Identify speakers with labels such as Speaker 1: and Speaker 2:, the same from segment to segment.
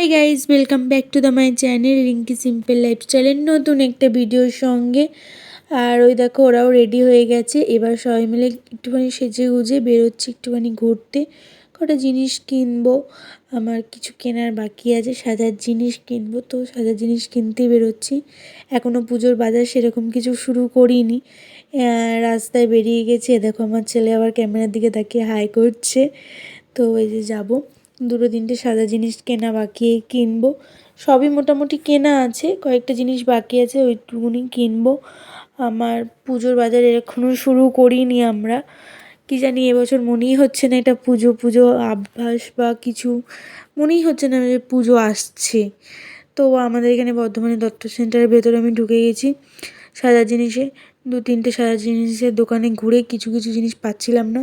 Speaker 1: Hi guys welcome back to the my channel Rinki simple লাইফস্টাইলের নতুন একটা ভিডিওর সঙ্গে। আর ওই দেখো, ওরাও রেডি হয়ে গেছে। এবার সবাই মিলে একটুখানি সেজে গুজে বেরোচ্ছি, একটুখানি ঘুরতে। কটা জিনিস কিনবো? আমার কিছু কেনার বাকি আছে, সাজার জিনিস কিনবো। তো সাজার জিনিস কিনতেই বেরোচ্ছি। এখনও পুজোর বাজার সেরকম কিছু শুরু করিনি। রাস্তায় বেরিয়ে গেছে। দেখো, আমার ছেলে আবার ক্যামেরার দিকে তাকিয়ে হাই করছে। তো এই যে যাব। দুটো তিনটে সাদা জিনিস কেনা বাকি কিনবো। সবই মোটামুটি কেনা আছে, কয়েকটা জিনিস বাকি আছে, ওইটুকুনি কিনবো। আমার পুজোর বাজার এখনও শুরু করিনি আমরা। কি জানি এবছর মনেই হচ্ছে না এটা পুজো পুজো আভাস বা কিছু। মনেই হচ্ছে না যে পুজো আসছে। তো আমাদের এখানে বর্ধমানে দত্ত সেন্টারের ভেতরে আমি ঢুকে গেছি। সাদা জিনিসে দু তিনটে সাদা জিনিসের দোকানে ঘুরে কিছু কিছু জিনিস পাচ্ছিলাম না,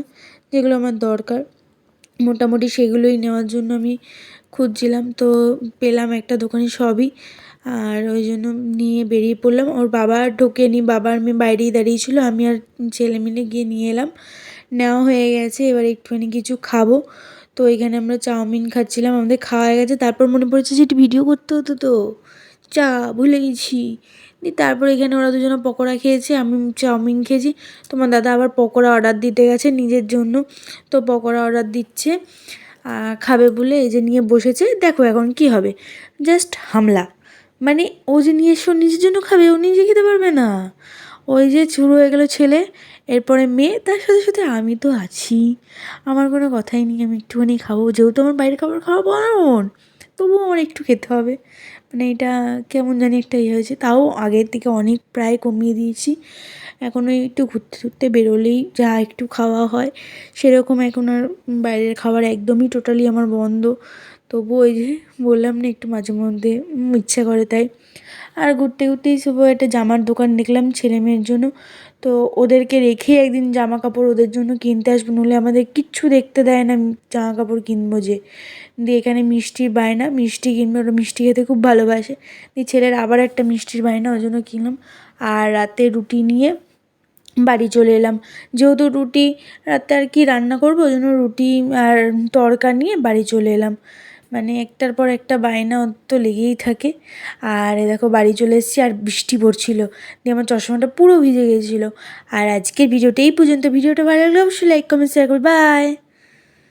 Speaker 1: যেগুলো আমার দরকার। মোটামুটি সেগুলোই নেওয়ার জন্য আমি খুঁজছিলাম। তো পেলাম একটা দোকানে সবই। আর ওই জন্য নিয়ে বেরিয়ে পড়লাম। ওর বাবা ঢোকেনি বাবা আর মেয়ে বাইরেই দাঁড়িয়েছিল। আমি আর ছেলে মিলে গিয়ে নিয়ে এলাম। নেওয়া হয়ে গেছে। এবার একটুখানি কিছু খাব। তো এখানে আমরা চাউমিন খাচ্ছিলাম। আমাদের খাওয়া হয়ে গেছে। তারপর মনে পড়েছে যে একটু ভিডিও করতে হতো তো। চা ভুলে গেছি। দিয়ে তারপর এখানে ওরা দুজনে পকোড়া খেয়েছে, আমি চাউমিন খেয়েছি। তোমার দাদা আবার পকোড়া অর্ডার দিতে গেছে নিজের জন্য। তো পকোড়া অর্ডার দিচ্ছে খাবে বলে এই যে নিয়ে বসেছে। দেখো এখন কি হবে জাস্ট হামলা। মানে ও যে নিয়ে এসে নিজের জন্য খাবে, ও নিজে খেতে পারবে না। ওই যে শুরু হয়ে গেলো ছেলে, এরপরে মেয়ে, তার সাথে সাথে আমি তো আছি। আমার কোনো কথাই নেই, আমি একটুখানি খাব, যেহেতু আমার বাইরের খাবার খাওয়া বারণ তবুও আমার একটু খেতে হবে। মানে এটা কেমন জানি একটা ইয়ে হয়েছে। তাও আগের থেকে অনেক প্রায় কমিয়ে দিয়েছি। এখন ওই একটু ঘুরতে ঘুরতে বেরোলেই যা একটু খাওয়া হয়, সেরকম এখন আর বাইরের খাবার একদমই টোটালি আমার বন্ধ। তবু ওই যে বললাম না, একটু মাঝে মধ্যে ইচ্ছা করে তাই। আর ঘুরতে ঘুরতেই শুভ একটা জামার দোকান দেখলাম ছেলে মেয়ের জন্য। তো ওদেরকে রেখে একদিন জামা কাপড় ওদের জন্য কিনতে আসব, নইলে আমাদের কিচ্ছু দেখতে দেয় না জামা কাপড় কিনবো যে। দিয়ে এখানে মিষ্টির বায়না, মিষ্টি কিনবে, ওরা মিষ্টি খেতে খুব ভালোবাসে। দিয়ে ছেলের আবার একটা মিষ্টির বায়না ওই জন্য কিনলাম। আর রাতে রুটি নিয়ে বাড়ি চলে এলাম। যেহেতু রুটি, রাতে আর কি রান্না করব, ওই জন্য রুটি আর তড়কা নিয়ে বাড়ি চলে এলাম। মানে একটার পর একটা বায়না তো লেগেই থাকে। আর এ দেখো বাড়ি চলে এসেছি আর বৃষ্টি পড়ছিল। দিয়ে আমার চশমাটা পুরো ভিজে গেছিল। আর আজকের ভিডিওটা এই পর্যন্ত। ভিডিওটা ভালো লাগলে অবশ্যই লাইক কমেন্ট শেয়ার করবে। বাই